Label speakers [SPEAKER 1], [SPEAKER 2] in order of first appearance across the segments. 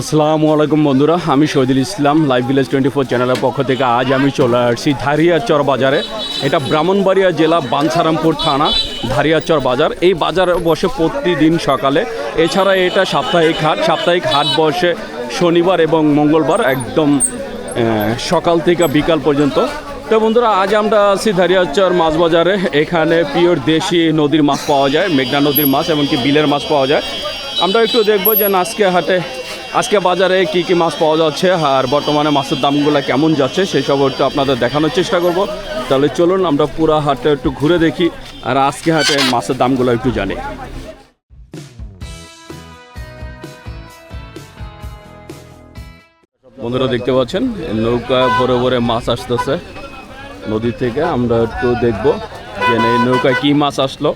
[SPEAKER 1] আসসালামু আলাইকুম বন্ধুরা, আমি Shahidul Islam live village twenty four চ্যানেলের পক্ষ থেকে আজ আমি চলে আসছি ধারিয়াচর বাজারে। এটা ব্রাহ্মণবাড়িয়া জেলা বাঞ্ছারামপুর থানা, ধারিয়াচর বাজার। এই বাজারে বসে প্রতিদিন সকালে, এছাড়া এটা সাপ্তাহিক হাট। সাপ্তাহিক হাট বসে শনিবার এবং মঙ্গলবার একদম সকাল থেকে বিকাল পর্যন্ত। তো বন্ধুরা, আজ আমরা আছি ধারিয়াচর মাছ বাজারে এখানে পিওর দেশি নদীর মাছ পাওয়া যায়, মেঘনা নদীর মাছ, এমনকি বিলের মাছ পাওয়া যায়। আমরা একটু দেখব যে আজকে হাটে আজকে বাজারে কি কি মাছ পাওয়া যাচ্ছে আর বর্তমানে মাছের দামগুলো কেমন যাচ্ছে সেই সব একটু আপনাদের দেখানোর চেষ্টা করব। তাহলে চলুন, আমরা পুরো হাটটা একটু ঘুরে দেখি আর আজকে হাটে মাছের দামগুলো একটু জানি। বন্ধুরা, দেখতে পাচ্ছেন, নৌকা ভরে ভরে মাছ আসতেছে। নদী থেকে আমরা একটু দেখব যে এই নৌকায় কি মাছ আসলো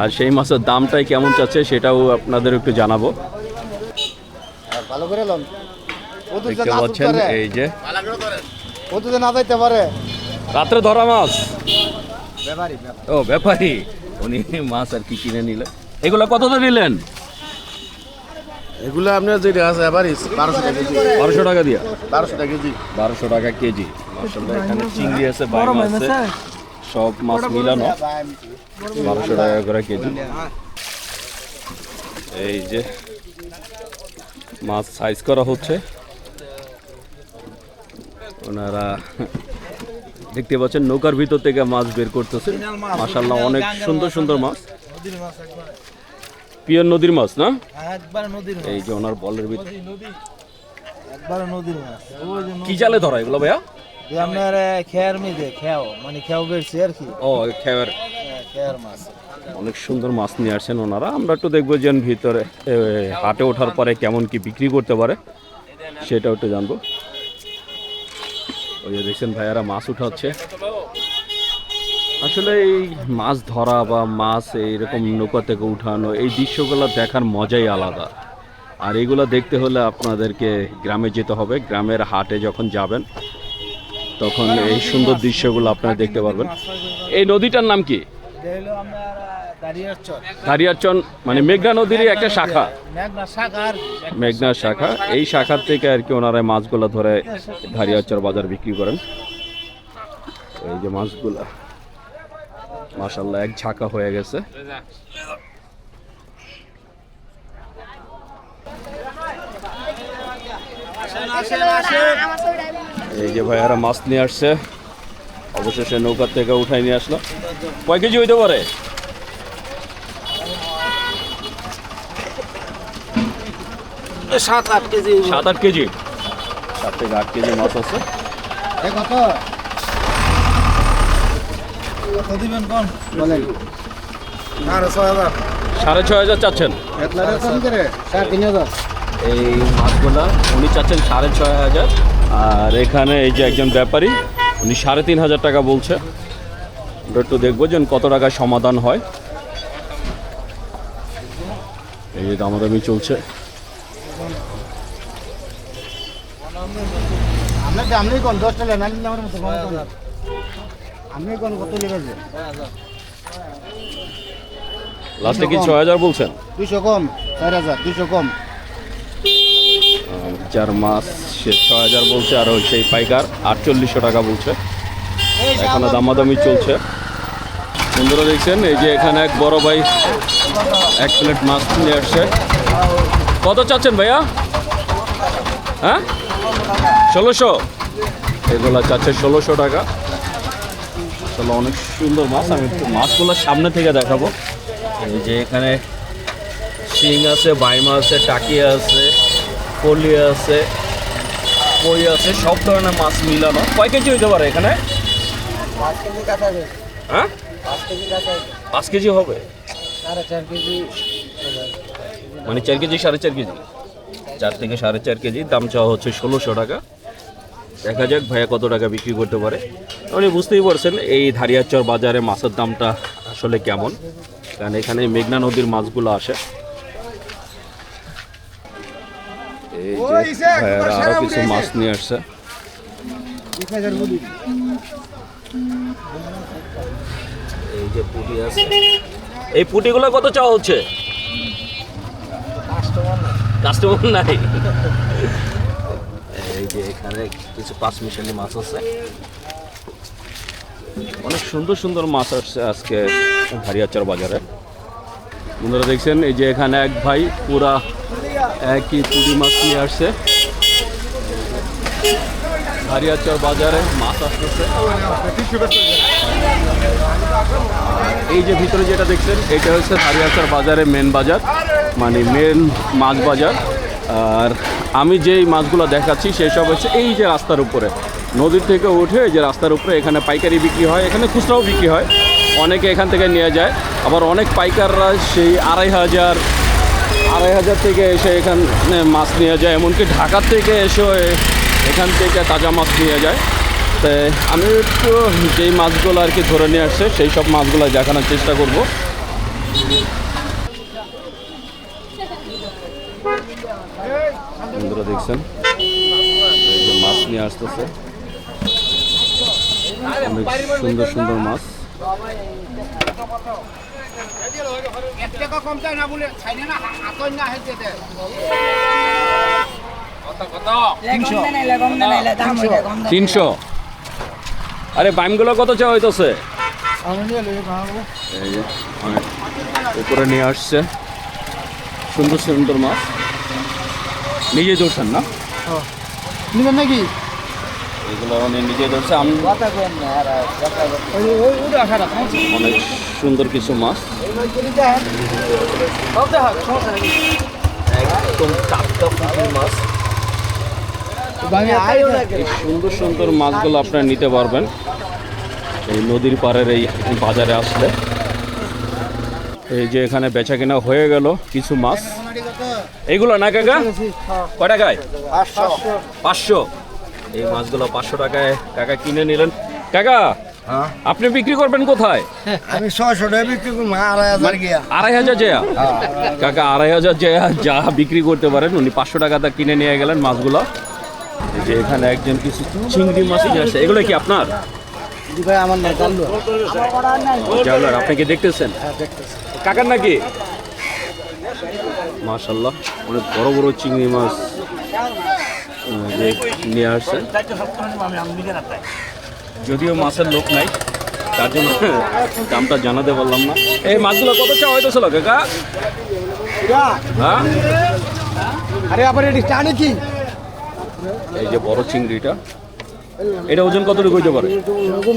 [SPEAKER 1] আর সেই মাছের দামটাই কেমন চাচ্ছে সেটাও আপনাদের একটু জানাব।
[SPEAKER 2] ভালো করে লন। ও তো
[SPEAKER 1] দেখতে পাচ্ছেন এই যে।
[SPEAKER 2] ও তো না যাইতে পারে।
[SPEAKER 1] রাত্রে ধরা মাছ।
[SPEAKER 2] ব্যাপারই
[SPEAKER 1] ও ব্যাপারী। উনি মাছ আর কি কিনে নিলেন। এগুলো কততে নিলেন
[SPEAKER 2] এগুলো আপনার যেটা আছে এবারই বারোশো টাকা কেজি।
[SPEAKER 1] বারোশো টাকা দিয়া?
[SPEAKER 2] বারোশো টাকা কেজি।
[SPEAKER 1] বারোশো টাকা কেজি। মাসাল্লাহ এখানে চিংড়ি আছে বাইম আছে। সব মাছ মিলানো। বারোশো টাকা করে কেজি। এই যে মাছ সাইজ করা হচ্ছে। ওনারা দেখতে পাচ্ছেন নৌকার ভিতর থেকে মাছ বের করতেছে। মাসাল্লাহ অনেক সুন্দর সুন্দর মাছ। পিওর নদীর মাছ না? এই যে ওনার বলের ভিতর। কি জালে ধরা এগুলো ভাইয়া?
[SPEAKER 2] আপনার খেয়ার মেয়েদে খেয়াও। মানে খেয়াও বেরছে আর কি।
[SPEAKER 1] ও খেয়ার। অনেক সুন্দর মাছ নিয়ে আসছেন ওনারা। আমরা একটু দেখব যে ভিতরে হাটে ওঠার পরে কেমন কি বিক্রি করতে পারে সেটাও একটু জানব। ওই দেখছেন ভাইয়ারা মাছ উঠাচ্ছে। আসলে এই মাছ ধরা বা মাছ এইরকম নৌকা থেকে উঠানো, এই দৃশ্যগুলো দেখার মজাই আলাদা। আর এগুলো দেখতে হলে আপনাদেরকে গ্রামে যেতে হবে। গ্রামের হাটে যখন যাবেন, তখন এই সুন্দর দৃশ্যগুলো আপনারা দেখতে পারবেন। এই নদীটার নাম কি? দারিয়ারচন মানে মেঘনা নদীরই একটা শাখা।
[SPEAKER 2] মেঘনা
[SPEAKER 1] শাখা। এই শাখার থেকে আর কি ওনারা মাছগুলো ধরে ধারিয়াচর বাজার বিক্রি করেন। এই যে মাছগুলা মাশাল্লাহ এক ঝাঁকা হয়ে গেছে। এই যে ভাইয়ারা মাছ নিয়ে আসছে। অবশেষে নৌকার থেকে উঠাই নিয়ে আসলো। কয় কেজি হইতে পারে?
[SPEAKER 2] সাত আট কেজি
[SPEAKER 1] সাত আট কেজি? সাত থেকে আট কেজি মাছ আছে।
[SPEAKER 2] সাড়ে ছয় হাজার।
[SPEAKER 1] সাড়ে ছয় হাজার চাচ্ছেন। এই মাছগুলা উনি চাচ্ছেন সাড়ে ছয় হাজার। আর এখানে এই যে একজন ব্যাপারী উনি সাড়ে তিন হাজার টাকা বলছে। ওটা একটু দেখব যে কত টাকা সমাধান হয়। এই যে দামাদামি চলছে। লাস্টে কি ছয় হাজার বলছেন?
[SPEAKER 2] দুশো কম চার হাজার দুশো কম।
[SPEAKER 1] যার মাছ সে ছয় হাজার বলছে আর ওই সেই পাইকার আটচল্লিশশো টাকা বলছে। এখনও দামাদামি চলছে। বন্ধুরা দেখছেন এই যে এখানে এক বড় ভাই এক প্লেট মাছ নিয়ে আসছে। কত চাচ্ছেন ভাইয়া? হ্যাঁ? ষোলোশো। এগুলো চাচ্ছে ষোলোশো টাকা। আসলে অনেক সুন্দর মাছ। আমি একটু মাছগুলো সামনে থেকে দেখাবো। এই যে এখানে শিং আছে বাইমা আছে টাকিয়া আছে। কলি আছে কই আছে সব ধরনের মাছ মিলানো। কয় কেজি হইতে পারে এখানে? হ্যাঁ?
[SPEAKER 2] পাঁচ কেজি
[SPEAKER 1] হবে? মানে চার কেজি সাড়ে চার কেজি? চার থেকে সাড়ে চার কেজি দাম চাওয়া হচ্ছে ষোলোশো টাকা। দেখা যাক ভাইয়া কত টাকা বিক্রি করতে পারে। উনি বুঝতেই পারছেন এই ধারিয়াচর বাজারে মাছের দামটা আসলে কেমন। কারণ এখানে মেঘনা নদীর মাছগুলো আসে। ভাইয়ারা আরও কিছু মাছ নিয়ে আসছে। এই যে পুটি আছে। এই পুটিগুলো কত চাওয়া হচ্ছে?
[SPEAKER 2] কাস্টমার
[SPEAKER 1] নাই।
[SPEAKER 3] এই যে এখানে কিছু পাঁচ মিশালি মাছ আছে।
[SPEAKER 1] অনেক সুন্দর সুন্দর মাছ আসছে আজকে হারিয়াচার বাজারে। বন্ধুরা দেখছেন এই যে এখানে এক ভাই পুরা একই পুঁটি মাছ নিয়ে আসছে। হারিয়াচার বাজারে মাছ আসতেছে। এই যে ভিতরে যেটা দেখছেন, এটা হচ্ছে হারিয়াচার বাজারে মেন বাজার মানে মেন মাছ বাজার। আর আমি যেই মাছগুলো দেখাচ্ছি সেই সব হচ্ছে এই যে রাস্তার উপরে। নদীর থেকে উঠে যে রাস্তার উপরে এখানে পাইকারি বিক্রি হয়, এখানে খুচরাও বিক্রি হয়। অনেকে এখান থেকে নিয়ে যায়। আবার অনেক পাইকাররা সেই আড়াই হাজার আড়াই হাজার থেকে এসে এখানে মাছ নিয়ে যায়, এমনকি ঢাকার থেকে এসেও এখান থেকে তাজা মাছ নিয়ে যায়। তো, আমি একটু যেই মাছগুলো আর কি ধরে নিয়ে আসছে, সেই সব মাছগুলো দেখানোর চেষ্টা করব। বন্ধুরা দেখছেন? মাছ নিয়ে আসতেছে। অনেক সুন্দর সুন্দর মাছ।
[SPEAKER 2] এক টাকা কম চাই না বলে ছাইনে না হাতই না হেঁটে দে।
[SPEAKER 1] তিনশো। আরে বাইমগুলো কত চাওয়া হইতেছে?
[SPEAKER 2] আমি নিয়ে লই খাব
[SPEAKER 1] এই যে অনেক উপরে নিয়ে আসছে। সুন্দর সুন্দর মাছ। নিজে ধরছেন না?
[SPEAKER 2] নাকি?
[SPEAKER 1] এগুলো উনি নিজে ধরছে আমি অনেক সুন্দর কিছু মাছ।
[SPEAKER 3] একদম টাটকা
[SPEAKER 1] এই সুন্দর সুন্দর মাছগুলো আপনারা নিতে পারবেন। এই নদীর পাড়ের এই বাজারে আসলে। এই যে এখানে বেচা কেনা হয়ে গেল কিছু মাছ। এইগুলো না কাকা? কয় টাকায় পাঁচশো। এই মাছগুলো পাঁচশো টাকায় কাকা কিনে নিলেন। কাকা আপনি বিক্রি করবেন কোথায়?
[SPEAKER 2] আমি ছয়শো টাকা বিক্রি করব আড়াই হাজার গিয়া।
[SPEAKER 1] আড়াই হাজার জয়া কাকা আড়াই হাজার জয়া যা বিক্রি করতে পারেন উনি পাঁচশো টাকাতে কিনে নিয়ে গেলেন মাছগুলো। যে এখানে একজন কিছু চিংড়ি মাছ নিয়ে আসছে এগুলো কি আপনার?
[SPEAKER 2] ভাই আমার না
[SPEAKER 1] জানলার আপনি কি দেখতেছেন? কাকার নাকি? মাশাল্লাহ অনেক বড় বড় চিংড়ি মাছ। যে নিয়ে আসছে। যদিও মাছের লোক নাই তার জন্য দামটা জানাতে পারলাম না। এই মাছগুলো কত চা হইতেছিল কাকা? হ্যাঁ?
[SPEAKER 2] আরে আবার এটি টানে কি?
[SPEAKER 1] এই যে বড় চিংড়িটা এটা ওজন কতটুকু হইতে পারে?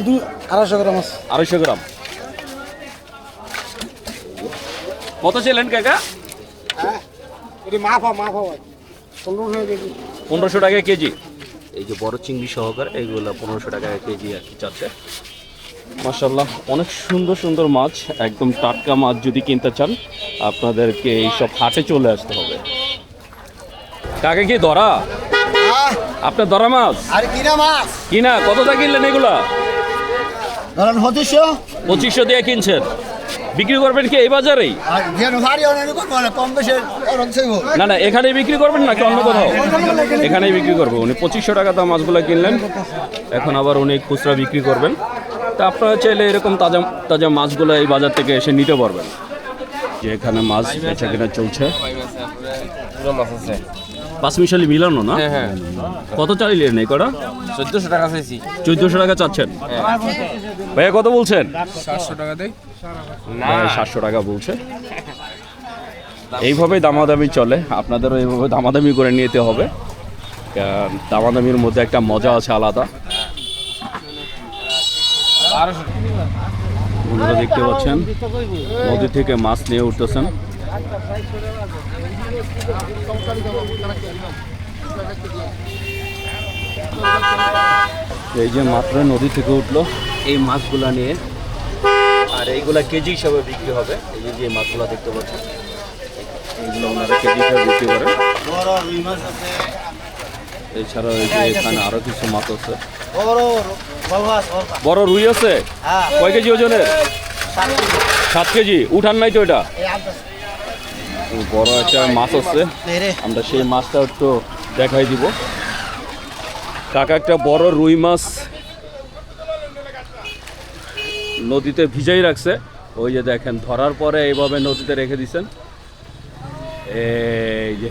[SPEAKER 2] দুই আড়াইশো গ্রাম আছে।
[SPEAKER 1] আড়াইশো গ্রাম। কত ছিলেন কাকা?
[SPEAKER 2] এটি মাফা মাফা হয়ে
[SPEAKER 1] পনেরোশো টাকা কেজি?
[SPEAKER 3] এই যে বড় চিংড়ি সহকার এইগুলো পনেরোশো টাকা কেজি আর কি চাচ্ছে।
[SPEAKER 1] মাশাল্লাহ অনেক সুন্দর সুন্দর মাছ একদম টাটকা মাছ যদি কিনতে চান আপনাদেরকে এইসব হাটে চলে আসতে হবে। কাকে কি ধরা আপনার ধরা মাছ?
[SPEAKER 2] আরে কিনা মাছ?
[SPEAKER 1] কিনা কত টাকা কিনলেন এগুলা?
[SPEAKER 2] ধরেন হতিশো
[SPEAKER 1] পঁচিশশো দিয়ে কিনছেন? বিক্রি করবেন কি এই বাজারেই? না না এখানেই বিক্রি করবেন নাকি অন্য কোথাও? এখানেই বিক্রি করব। উনি পঁচিশশো টাকা দাম মাছগুলো কিনলেন। এখন আবার উনি খুচরা বিক্রি করবেন। তা আপনারা চাইলে এরকম তাজা তাজা মাছগুলো এই বাজার থেকে এসে নিতে পারবেন। যে এখানে মাছ বেচা কেনা চলছে। পাঁচ মিশালি মিলানো না? কত চাইলেন এই কটা?
[SPEAKER 4] চোদ্দশো টাকা চাইছি।
[SPEAKER 1] চোদ্দশো টাকা চাচ্ছেন। ভাইয়া কত বলছেন?
[SPEAKER 4] সাতশো টাকা দেয়
[SPEAKER 1] সাতশো টাকা বলছে। এইভাবেই দামাদামি চলে। আপনাদেরও এইভাবে দামাদামি করে নিতে হবে। দামাদামির মধ্যে একটা মজা আছে আলাদা। দেখতে পাচ্ছেন, নদী থেকে মাছ নিয়ে উঠতেছেন। এই যে মাত্র নদী থেকে উঠল, এই মাছগুলা নিয়ে আর এইগুলা কেজি হিসাবে বিক্রি হবে। এই যে যে মাছগুলা দেখতে পাচ্ছেন। এইগুলো ওনারা কেজি হিসাবে বিক্রি করেন। এছাড়াও এই যে এখানে আরও কিছু মাছ আছে।
[SPEAKER 2] বড়
[SPEAKER 1] রুই আছে?
[SPEAKER 2] হ্যাঁ।
[SPEAKER 1] কয় কেজি ওজনের? সাত কেজি। উঠান নাই তো এটা? বড় একটা মাছ আছে। আমরা সেই মাছটা একটু দেখাই দিব। কাকা একটা বড় রুই মাছ নদীতে ভিজাই রাখছে। ওই যে দেখেন ধরার পরে এইভাবে নদীতে রেখে দিছেন। এই যে।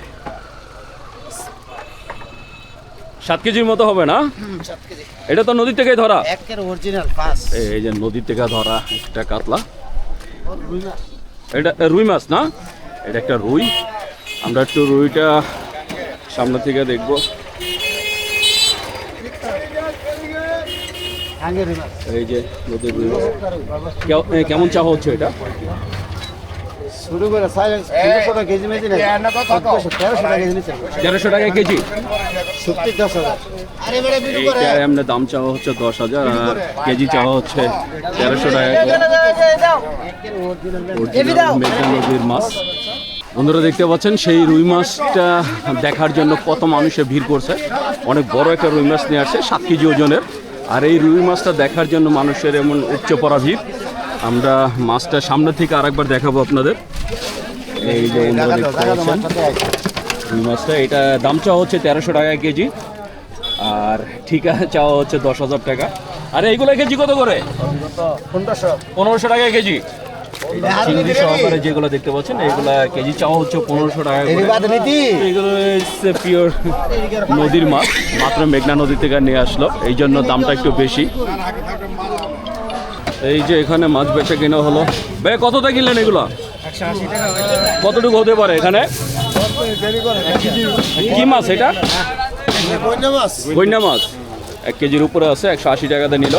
[SPEAKER 1] সাত কেজির মতো হবে না? এটা তো নদীর থেকেই ধরা? এই যে নদীর থেকে ধরা একটা কাতলা। এটা রুই মাছ না? এটা একটা রুই। আমরা একটু রুইটা সামনে থেকে দেখব। এই যে নদীর রুই মাছ কেমন চা হচ্ছে এটা?
[SPEAKER 2] শুরু করে টাকা কেজি মেজি না তেরোশো টাকা কেজি
[SPEAKER 1] তেরোশো টাকা কেজি?
[SPEAKER 2] সত্যি দশ হাজার। আরে বেড়ে বিক্রি করে।
[SPEAKER 1] এইটা এমনি দাম চাওয়া হচ্ছে দশ হাজার আর কেজি চাওয়া হচ্ছে তেরোশো টাকা। নদীর মাছ। বন্ধুরা দেখতে পাচ্ছেন সেই রুই মাছটা দেখার জন্য কত মানুষে ভিড় করছে। অনেক বড় একটা রুই মাছ নিয়ে আসছে সাত কেজি ওজনের। আর এই রুই মাছটা দেখার জন্য মানুষের এমন উচ্চ পরাধীর আমরা মাছটা সামনে থেকে আরেকবার দেখাবো আপনাদের। এই যে রুই মাছটা এটা দাম চাওয়া হচ্ছে তেরোশো টাকা কেজি। আর ঠিকা চাওয়া হচ্ছে দশ হাজার টাকা। আর এইগুলো কেজি কত করে?
[SPEAKER 2] পনেরোশো
[SPEAKER 1] টাকা কেজি। চিংড়ি সহকারে যেগুলো দেখতে পাচ্ছেন এগুলা কেজি চাওয়া হচ্ছে পনেরোশো টাকা করে। এগুলো হচ্ছে পিওর নদীর মাছ মাত্র মেঘনা নদী থেকে নিয়ে আসলো। এই জন্য দামটা একটু বেশি। এই যে এখানে মাছ বেচে কিনা হলো। ভাই কতটা কিনলেন এগুলো? কতটুকু হতে পারে এখানে? কি মাছ এটা? গইনা মাছ। এক কেজির উপরে আছে একশো আশি টাকাতে নিল।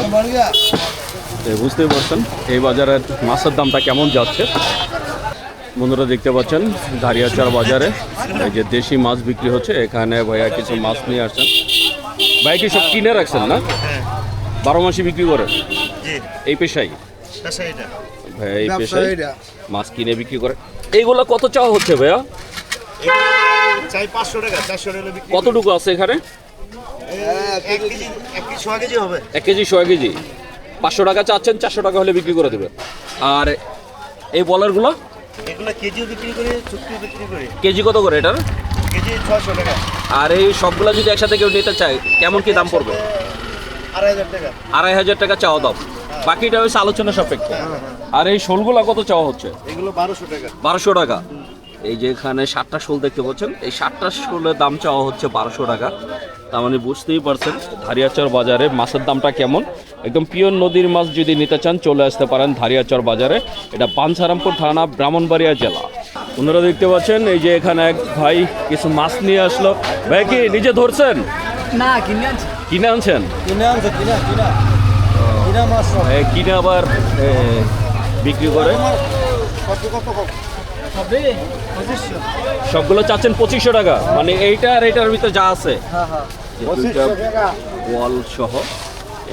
[SPEAKER 1] বুঝতেই পারছেন এই বাজারের মাছের দামটা কেমন যাচ্ছে? বন্ধুরা দেখতে পাচ্ছেন দাঁড়িয়াচার বাজারে এই যে দেশি মাছ বিক্রি হচ্ছে এখানে ভাইয়া কিছু মাছ নিয়ে আসছেন। ভাই কি সব কিনে রাখছেন না? বারো মাসে বিক্রি করে? এই পেশাই ভাইয়া এই পেশায় মাছ কিনে বিক্রি করে। এইগুলো কত চাওয়া হচ্ছে ভাইয়া? কতটুকু আছে এখানে?
[SPEAKER 5] এক কেজি এক কেজি হবে।
[SPEAKER 1] এক কেজি ছয় কেজি। পাঁচশো টাকা চাচ্ছেন চারশো টাকা হলে বিক্রি করে দেবে আর এই বলারগুলো?
[SPEAKER 5] এগুলো কেজিও বিক্রি করি চুক্তিও বিক্রি করি।
[SPEAKER 1] কেজি কত করে এটার?
[SPEAKER 5] কেজি ছশো টাকা।
[SPEAKER 1] আর এই সবগুলো যদি একসাথে কেউ নিতে চায় কেমন কি দাম পড়বে?
[SPEAKER 5] আড়াই হাজার টাকা।
[SPEAKER 1] আড়াই হাজার টাকা চাওয়া দাম। বাকিটা হচ্ছে আলোচনা সাপেক্ষে। আর এই শোলগুলো কত চাওয়া হচ্ছে?
[SPEAKER 5] এগুলো বারোশো টাকা।
[SPEAKER 1] বারোশো টাকা। এই যে এখানে সাতটা শোল দেখতে পাচ্ছেন এই সাতটা শোলের দাম চাওয়া হচ্ছে বারোশো টাকা। তার মানে বুঝতেই পারছেন ধারিয়াচর বাজারে মাছের দামটা কেমন? একদম পিওর নদীর মাছ যদি নিতে চান চলে আসতে পারেন ধারিয়াচর বাজারে। এটা পানসারামপুর থানা ব্রাহ্মণবাড়িয়া জেলা। আপনারা দেখতে পাচ্ছেন এই যে এখানে এক ভাই কিছু মাছ নিয়ে আসলো। ভাই কি নিজে ধরছেন?
[SPEAKER 2] না কিনে আনছি।
[SPEAKER 1] কিনে আনছেন?
[SPEAKER 2] কিনে আনছে কিনা কিনা। কিনা মাছ
[SPEAKER 1] কিনে আবার বিক্রি করে?
[SPEAKER 2] কত কত কত?
[SPEAKER 1] সবগুলো চাচ্ছেন পঁচিশশো টাকা? মানে এইটা আর এইটার ভিতরে যা আছে।
[SPEAKER 2] হ্যাঁ হ্যাঁ।
[SPEAKER 1] ওয়াল সহ।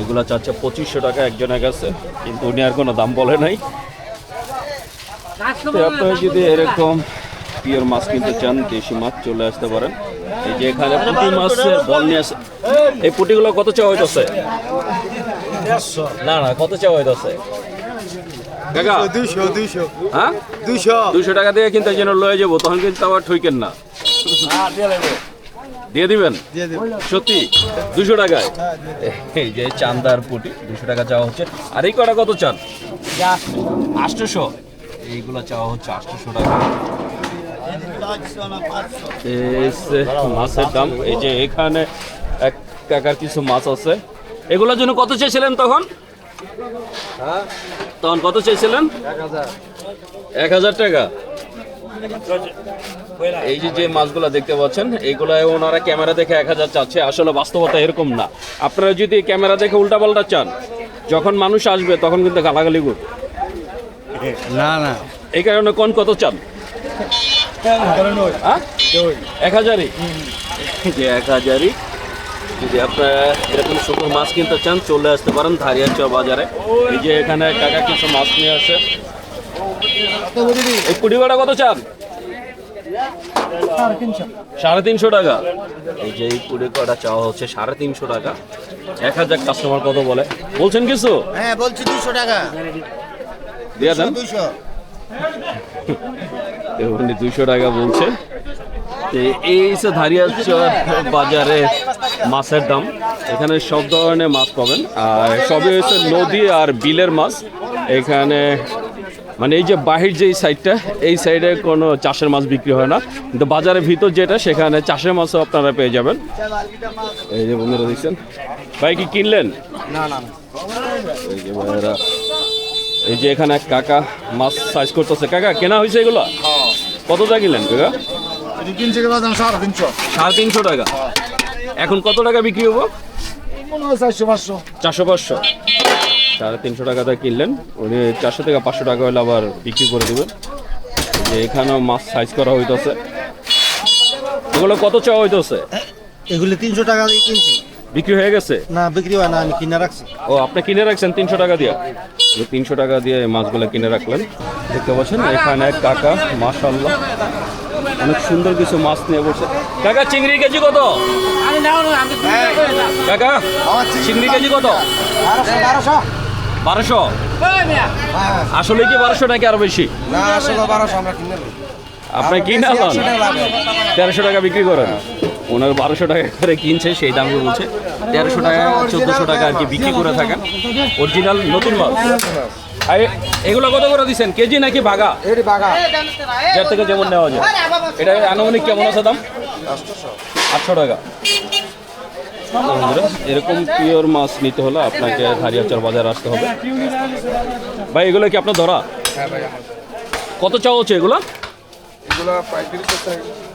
[SPEAKER 1] এগুলো চাচ্ছে পঁচিশশো টাকা একজনের কাছে। কিন্তু উনি আর কোনো দাম বলে নাই। আপনারা যদি এরকম পিওর মাছ কিনতে চান দেশি মাছ চলে আসতে পারেন। এই যে এখানে পুঁটি মাছ বল নিয়ে আসে এই পুঁটিগুলো কত চাওয়া হইতেছে? না না কত চাওয়া হইতেছে? কাকা
[SPEAKER 2] দুইশো
[SPEAKER 1] হ্যাঁ? দুশো টাকা দিয়ে কিন্তু যেন লয়ে যাব তখন কিন্তু আবার ঠইকেন না। দিয়ে দিবেন? সত্যি? দুশো টাকায়? এই যে চান্দার পুটি দুশো টাকা চাওয়া হচ্ছে। আর এই কটা কত চান? আটশোশো। এইগুলো চাওয়া হচ্ছে আটশোশো টাকা। মাছের দাম। এই যে এখানে এক টাকার কিছু মাছ আছে। এগুলোর জন্য কত চেয়েছিলেন তখন? তখন কত চেয়েছিলেন? এক হাজার টাকা। এই যে যে মাছগুলো দেখতে পাচ্ছেন এইগুলো ওনারা ক্যামেরা দেখে এক হাজার চাচ্ছে আসলে বাস্তবতা এরকম না। আপনারা যদি ক্যামেরা দেখে উল্টাপাল্টা চান যখন মানুষ আসবে তখন কিন্তু গালাগালি করবে।
[SPEAKER 2] না না।
[SPEAKER 1] এই কারণে কোন কত চান? হ্যাঁ? এক হাজারই? যে এক হাজারই। যদি আপনারা এরকম শুকনো মাছ কিনতে চান চলে আসতে পারেন ধারিয়াচর বাজারে। এই যে এখানে কাকা কিছু মাছ নিয়ে আসে। এই কুড়ি কটা কত চান? সাড়ে তিনশো টাকা। এই যে এই কুড়ি কটা চাওয়া হচ্ছে সাড়ে তিনশো টাকা। এক হাজার কাস্টমার কত বলে? বলছেন কিছু?
[SPEAKER 2] হ্যাঁ বলছি দুশো টাকা।
[SPEAKER 1] দিয়ে দেন।
[SPEAKER 2] দুশো
[SPEAKER 1] উনি দুইশো টাকা বলছে। এই হচ্ছে ধারিয়াচর বাজারে মাছের দাম এখানে সব ধরনের মাছ পাবেন। আর সবই হচ্ছে নদী আর বিলের মাছ। এখানে মানে এই যে বাহির যে সাইডটা এই সাইডে কোনো চাষের মাছ বিক্রি হয় না। কিন্তু বাজারের ভিতর যেটা সেখানে চাষের মাছও আপনারা পেয়ে যাবেন। এই যে বন্ধুরা দেখছেন। ভাই কি কিনলেন?
[SPEAKER 2] না না
[SPEAKER 1] এই যে ভাইয়েরা এই যে এখানে এক কাকা মাছ সাইজ করতেছে। কাকা কেনা হয়েছে এগুলো? কত টাকা কিনলেন কাকা?
[SPEAKER 5] সাড়ে তিনশো।
[SPEAKER 1] সাড়ে তিনশো টাকা। এখন কত টাকা বিক্রি হব?
[SPEAKER 5] চারশো পাঁচশো।
[SPEAKER 1] চারশো পাঁচশো। সাড়ে তিনশো টাকা দিয়ে কিনলেন। উনি চারশো থেকে পাঁচশো টাকা হলে আবার বিক্রি করে দেবেন। যে এখানেও মাছ সাইজ করা হইতেছে। এগুলো কত চাওয়া হইতেছে?
[SPEAKER 2] এগুলি তিনশো টাকা দিয়ে কিনছি।
[SPEAKER 1] বিক্রি হয়ে গেছে?
[SPEAKER 2] না বিক্রি হয় না আমি কিনে রাখছি।
[SPEAKER 1] ও আপনি কিনে রাখছেন তিনশো টাকা দিয়ে? তিনশো টাকা দিয়ে মাছগুলো কিনে রাখলেন। দেখতে পাচ্ছেন এখানে এক কাকা মাশাল্লাহ অনেক সুন্দর কিছু মাছ নিয়ে বসে। কাকা চিংড়ি কেজি কত? কাকা চিংড়ি কেজি কত?
[SPEAKER 2] বারোশো।
[SPEAKER 1] বারোশো? আসলে কি বারোশো নাকি আরও বেশি?
[SPEAKER 2] নিই।
[SPEAKER 1] আপনি কিনে তেরোশো টাকা বিক্রি করেন। ওনার বারোশো টাকা করে কিনছে সেই দামে বলছে। তেরোশো টাকা চোদ্দোশো টাকা আর কি বিক্রি করে থাকেন। অরিজিনাল নতুন মাল। এগুলো কত করে দিচ্ছেন কেজি নাকি ভাগা?
[SPEAKER 2] এটি
[SPEAKER 1] যার থেকে যেমন নেওয়া যায়। এটা আনুমানিক কেমন আছে দাম? আটশো টাকা। বন্ধুরা, এরকম পিওর মাছ নিতে হলে আপনাকে হারিয়াচার বাজার আসতে হবে। ভাই এগুলো কি আপনার ধরা? কত চাওয়া হচ্ছে এগুলো?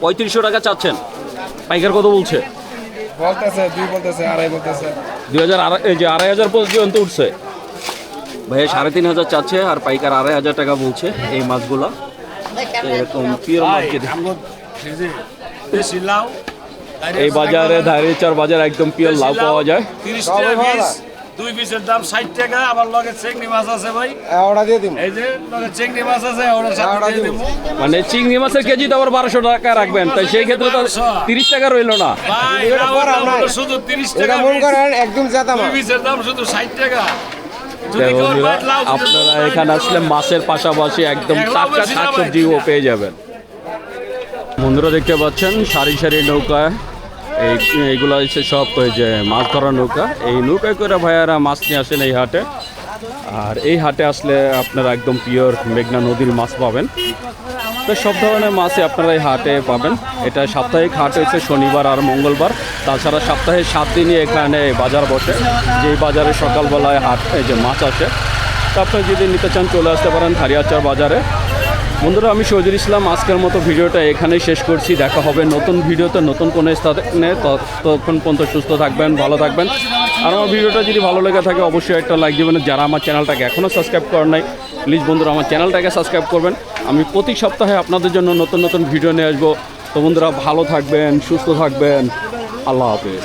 [SPEAKER 4] পঁয়ত্রিশশো টাকা
[SPEAKER 1] চাচ্ছেন। পাইকার কত বলছে?
[SPEAKER 4] বলতেছে দুই বলতেছে আড়াই বলতেছে।
[SPEAKER 1] দুই হাজার এই যে আড়াই হাজার পর্যন্ত উঠছে। ভাই সাড়ে তিন হাজার চাচ্ছে আর পাইকার আড়াই হাজার টাকা বলছে এই মাছগুলো। এরকম পিওর
[SPEAKER 5] লাউ
[SPEAKER 1] এই বাজারে ধারিচার বাজার একদম পিওর লাভ পাওয়া যায়।
[SPEAKER 5] তিরিশ টাকা পিস দুই পিসের দাম ষাট টাকা আবার লগে চেংড়ি মাছ আছে ভাই।
[SPEAKER 2] ওটা দিয়ে দিন
[SPEAKER 5] এই যে লগে চেংড়ি মাছ আছে ওটা সাথে দিয়ে দেবো
[SPEAKER 1] মানে চিংড়ি মাছের কেজি তো আবার বারোশো টাকা রাখবেন তাই সেই ক্ষেত্রে তো তিরিশ টাকা রইল না।
[SPEAKER 5] শুধু তিরিশ টাকা
[SPEAKER 2] মন করেন একদম জেতা
[SPEAKER 5] দুই পিসের দাম শুধু ষাট টাকা। লাউ
[SPEAKER 1] আপনারা এখানে আসলে মাছের পাশাপাশি একদম টাটকা। শাকসবজিও পেয়ে যাবেন। বন্ধুরা দেখতে পাচ্ছেন সারি সারি নৌকা এই এইগুলো হচ্ছে সব ওই যে মাছ ধরার নৌকা। এই নৌকায় করে ভাইয়ারা মাছ নিয়ে আসেন এই হাটে। আর এই হাটে আসলে আপনারা একদম পিওর মেঘনা নদীর মাছ পাবেন। তো সব ধরনের মাছই আপনারা এই হাটে পাবেন। এটা সাপ্তাহিক হাট হচ্ছে শনিবার আর মঙ্গলবার। তাছাড়া সপ্তাহে সাত দিনই এখানে বাজার বসে। যেই বাজারে সকালবেলায় হাট, এই যে মাছ আসে। তো আপনি যদি নিতে চান চলে আসতে পারেন হারিয়াচার বাজারে। বন্ধুরা, আমি শহীদুল ইসলাম। আজকের মতো ভিডিওটা এখানেই শেষ করছি। দেখা হবে নতুন ভিডিওতে নতুন কোনো স্থানে। ততক্ষণ পর্যন্ত সুস্থ থাকবেন, ভালো থাকবেন। আর আমার ভিডিওটা যদি ভালো লেগে থাকে, অবশ্যই একটা লাইক দেবেন। যারা আমার চ্যানেলটাকে এখনও সাবস্ক্রাইব করেন নাই প্লিজ বন্ধুরা, আমার চ্যানেলটাকে সাবস্ক্রাইব করবেন। আমি প্রতি সপ্তাহে আপনাদের জন্য নতুন নতুন ভিডিও নিয়ে আসব। তো বন্ধুরা, ভালো থাকবেন, সুস্থ থাকবেন। আল্লাহ হাফেজ।